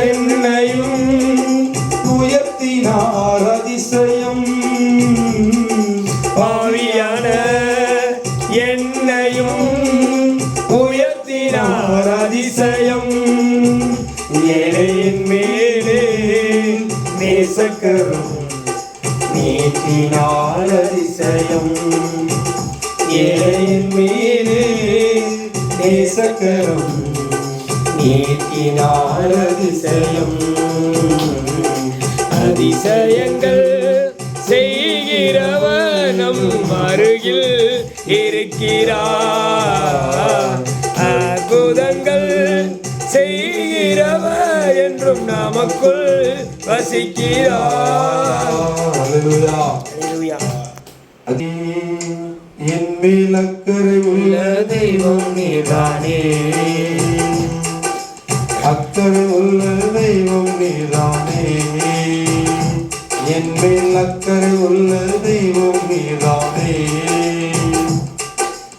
என்னையும் உயர்த்தினார் அதிசயம். பாவியான என்னையும் உயர்த்தினார் அதிசயம். ஏழையின் மேலே நேசக்கரம் நீட்டினார் அதிசயம். ஏழையின் மேலே நேசக்கரம் நீட்டினார் அதிசயம் அதிசயங்கள் செய்கிறவனம் அருகில் இருக்கிறார் அற்புதங்கள் செய்கிறவர் என்றும் நமக்குள் வசிக்கிறார் என் மேல் அக்கறை உள்ள தெய்வம் நீதானே அக்கறை உள்ள தெய்வம் நீதானே என் மேல் அக்கறை உள்ள தெய்வம் நீதானே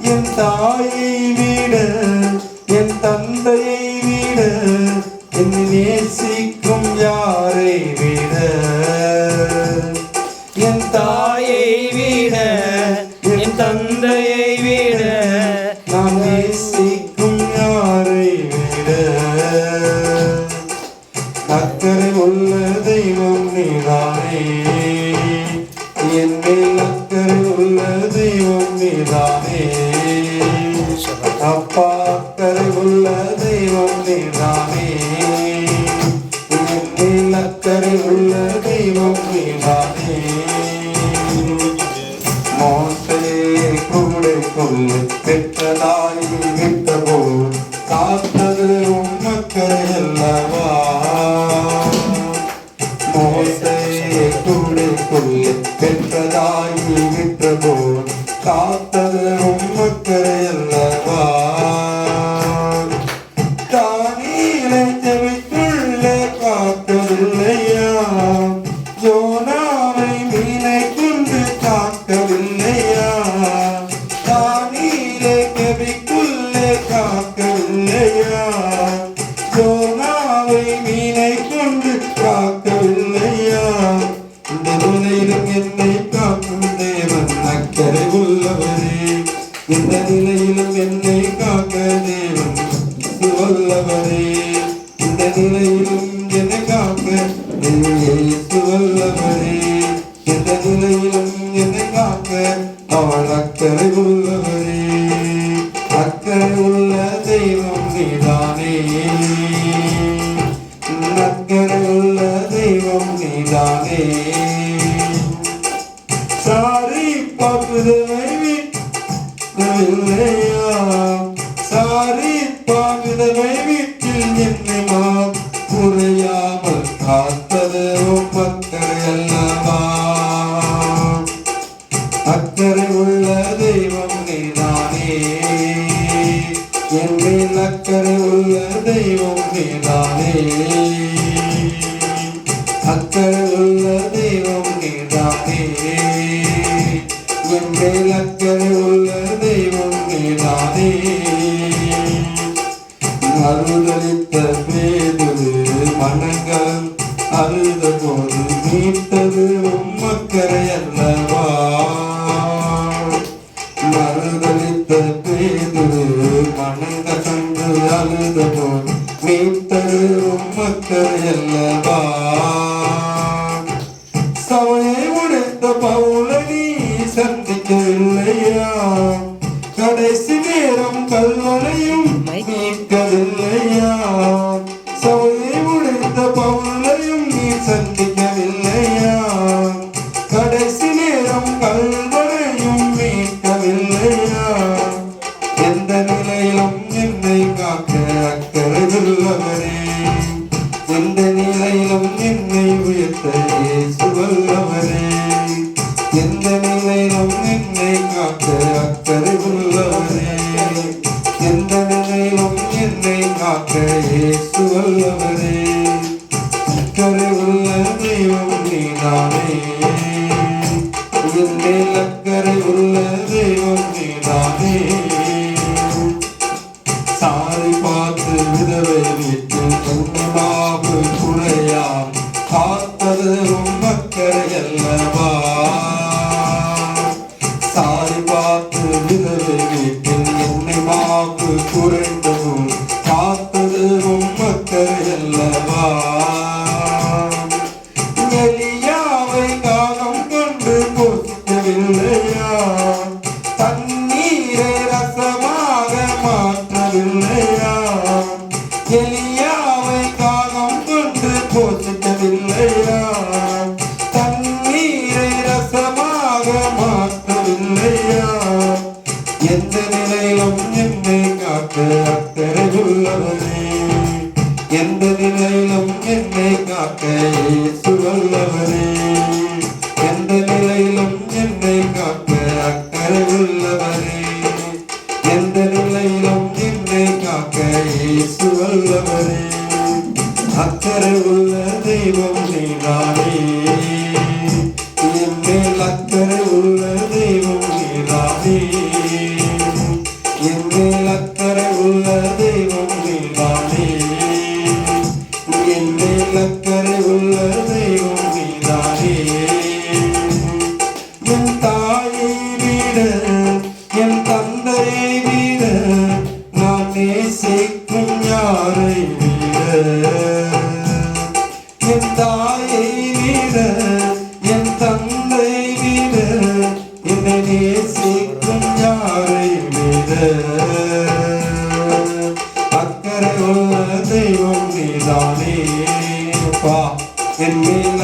என் தாயை விட அக்கறை உள்ள தெய்வம் நீதானே. என்னில் அக்கறை உள்ள தெய்வம் நீதானே. அப்பா அக்கறை உள்ள தெய்வம் நீதானே. என்னில் அக்கறை உள்ள தெய்வம் நீதானே. மோசே கூடைக்குள் கொள்ளு பெற்றதா kare lagwa உள்ளவரே எந்த நிலையிலும் என்னை காக்க அவள் அக்கறை உள்ளவரே. அக்கறை உள்ள தெய்வம் நீதானே. அக்கறை உள்ள தெய்வம் நீதானே. என் அக்கறை உள்ள தெய்வம் நீதானே அக்கறை உள்ள தெய்வம் நீதானே என் அக்கறை உள்ள தெய்வம் நீதானே அருளளித்த என்னை உயர்த்த இயேசு வல்லவரே. எந்த நிலையிலும் என்னை காக்க அக்கறை உள்ளவரே. எந்த நிலையிலும் என்னை காக்க இயேசு வல்லவரே. அக்கறை உள்ள தெய்வம் நீதானே என் மேல் அக்கறை உள்ள தெய்வம் நீதானே சாரி பார்த்து விதவை காப்பு குறைந்ததும் காத்தது உம்மக்கள் அல்லவா எளியாவை காலம் கண்டு பொத்தவில்லையா? தண்ணீரை ரசமாக மாற்றவில்லையா? எளியாவை காலம் கண்டு பொத்தவில்லையா தண்ணீரை ரசமாக மாற்றவில்லையா? காக்க அக்கறை எந்த நிலையிலும் என்னை காக்க இயேசு எந்த நிலையிலும் என்னை காக்க அக்கறை உள்ளவரே எந்த நிலையிலும் என்னை காக்க அக்கறை உள்ள தெய்வம் நீதானே என் என் மேல் உள்ள தெய்வம் நீதானே என் தாயை விட என் தந்தையை விட நான் நேசிக்கும் யாரை விட. என் தாயை விட என் தந்தை விட என்னை நேசிக்கும் யாரை விட. அக்கறை உள்ள தெய்வம் நீதானே அப்பா என் மேல்